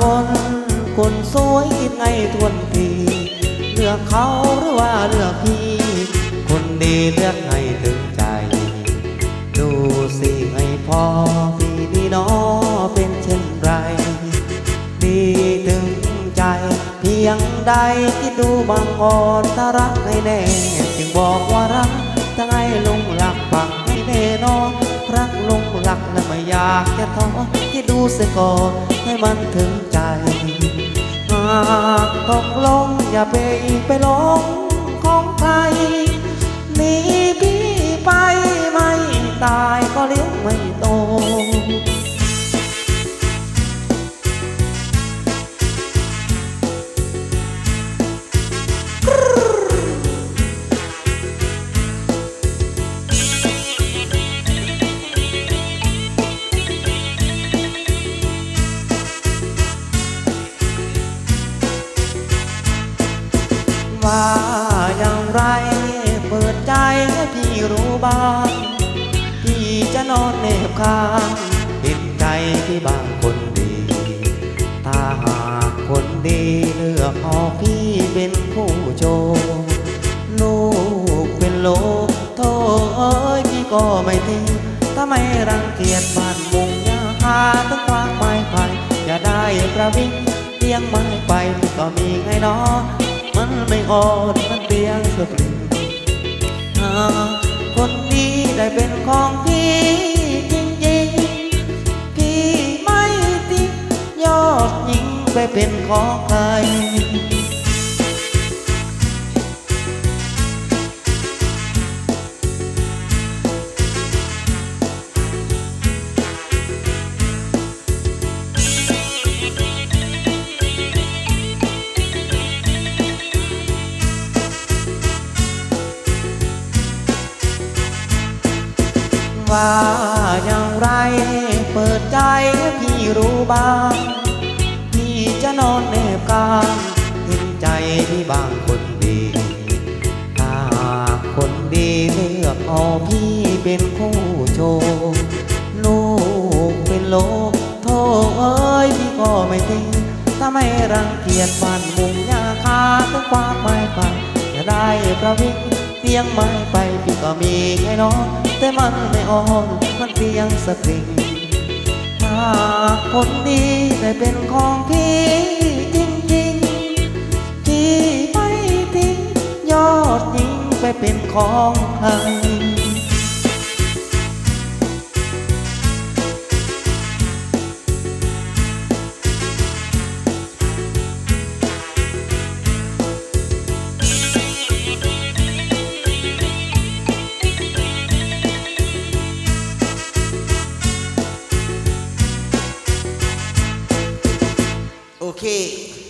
บนคนสวยคิดไงทวนทีเลือกเขาหรือว่าเลือกพี่ คนดีเลือกให้ถึงใจ ดูสิให้พอพี่นี่น้อเป็นเช่นไร ดีถึงใจ เพียงใดที่ดูบางอ่อนถ้ารักให้แน่ จึงบอกว่ารักถ้าให้ลงหลัก ไม่อยากจะท้อที่ดูเสียก่อนให้มันถึงใจ หากตกลงอย่าไปไปลง ไร เปิดใจให้พี่รู้บ้าง พี่จะนอนเนบข้างเห็นใจพี่บางคนดี ถ้าหากคนดีเลือกเอาพี่เป็นผู้โชว์ลูกเป็นโลโทเอ้ยพี่ก็ไม่ทิ้งถ้าไม่รังเกียจบ้านมุงยาคาต้องควางไม้ไผ่อย่าได้ประวิงเตียงไม้ไปก็มีไงเนาะ ไม่อ่อนมันเตียงสปรึงหากคนดีได้เป็นของพี่จริงๆ พี่ไม่ติดยอดหญิงไปเป็นของใคร ว่าอย่างไร เปิดใจพี่รู้บ้าง พี่จะนอนเนบกางเห็นใจพี่บางคนดีถ้าหากคนดีเลือกเอาพี่เป็นคู่โชว์ลูกเป็นโลกโทษเอ้ยพี่ก็ไม่ทิ้งถ้าไม่รังเกียจบ้านมุงยาคาต้องคว้าไม้ไปจะได้ประวิง เสียงไม้ไปพี่ก็มีไงน้องแต่มันไม่อ่อนมันเสียงสปริงถ้าคนดีได้เป็นของพี่จริงๆที่ไม่ทิ้งยอดยิงไปเป็นของใคร Okay.